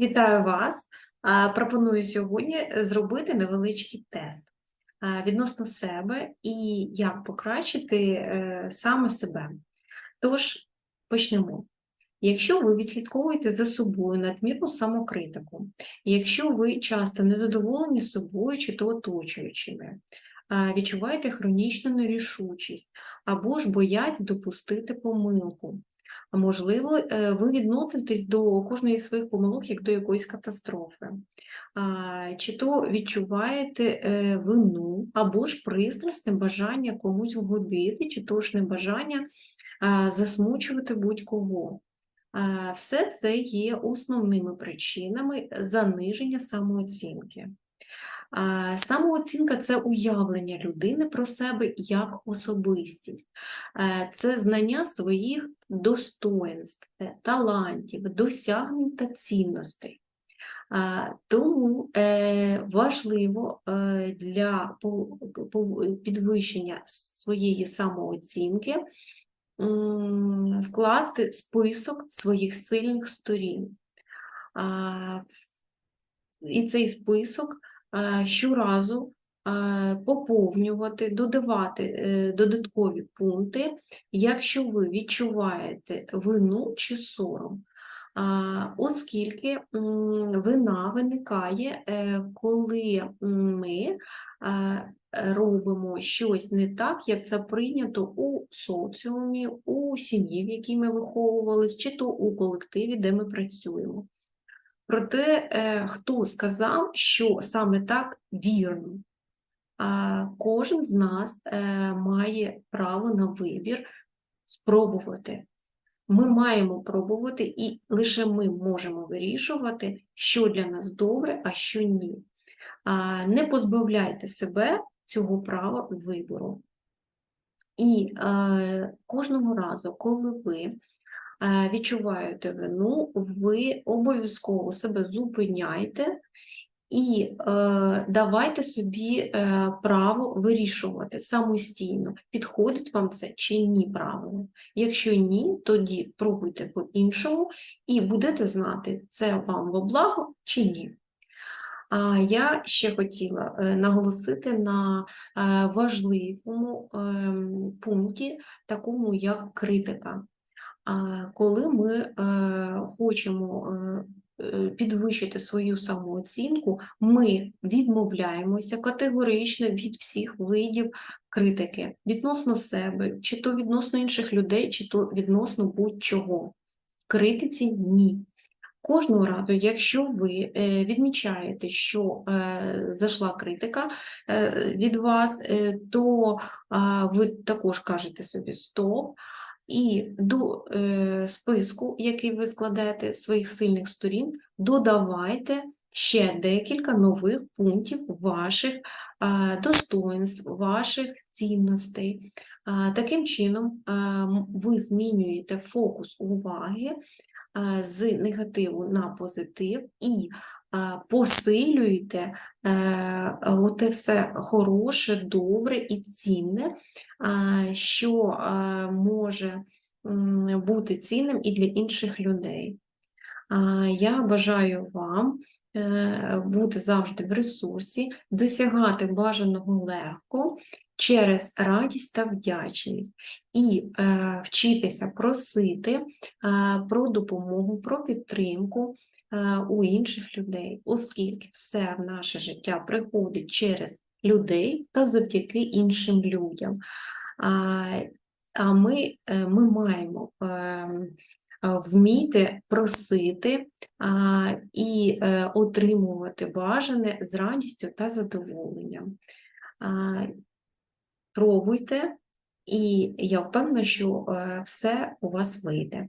Вітаю вас! Пропоную сьогодні зробити невеличкий тест відносно себе і як покращити е, саме себе. Тож, почнемо. Якщо ви відслідковуєте за собою надмірну самокритику, якщо ви часто незадоволені собою чи то оточуючими, відчуваєте хронічну нерішучість або ж боязнь допустити помилку, можливо, е, ви відноситесь до кожної з своїх помилок як до якоїсь катастрофи, чи то відчуваєте е, вину або ж пристрасне бажання комусь вгодити, чи то ж небажання засмучувати будь-кого. Все це є основними причинами заниження самооцінки. Самооцінка це уявлення людини про себе як особистість, Е, це знання своїх достоинств, е, талантів, досягнень та цінностей. Тому е, важливо для підвищення своєї самооцінки скласти список своїх сильних сторін. І цей список щоразу е, поповнювати, додавати е, додаткові пункти, якщо ви відчуваєте вину чи сором. Оскільки вина виникає, е, коли ми е, робимо щось не так, як це прийнято у соціумі, у сім'ї, в якій ми виховувались, чи то у колективі, де ми працюємо. Проте, е, хто сказав, що саме так вірно? Кожен з нас е, має право на вибір спробувати. Ми маємо пробувати, і лише ми можемо вирішувати, що для нас добре, а що ні. Не позбавляйте себе цього права вибору. І е, кожного разу, коли ви відчуваєте вину, ви обов'язково себе зупиняйте і е, давайте собі е, право вирішувати самостійно, підходить вам це чи ні правильно. Якщо ні, тоді пробуйте по-іншому і будете знати, це вам во благо чи ні. А я ще хотіла е, наголосити на е, важливому ем, пункті, такому як критика. Коли ми е, хочемо е, е, підвищити свою самооцінку, ми відмовляємося категорично від всіх видів критики відносно себе, чи то відносно інших людей, чи то відносно будь-чого. Критиці ні. Кожного разу, якщо ви відмічаєте, що зайшла критика від вас, то ви також кажете собі стоп, і до е, списку, який ви складаєте своїх сильних сторін, додавайте ще декілька нових пунктів ваших а, достоинств, ваших цінностей. А, Таким чином, м- ви змінюєте фокус уваги з негативу на позитив і посилюєте е, оте все хороше, добре і цінне, що може бути цінним і для інших людей. Я бажаю вам е, бути завжди в ресурсі, досягати бажаного легко через радість та вдячність і е, вчитися просити про допомогу, про підтримку у інших людей, оскільки все в наше життя приходить через людей та завдяки іншим людям. А, ми, е, ми маємо ем, вміти просити і е, отримувати бажане з радістю та задоволенням. Пробуйте, і я впевнена, що е, все у вас вийде.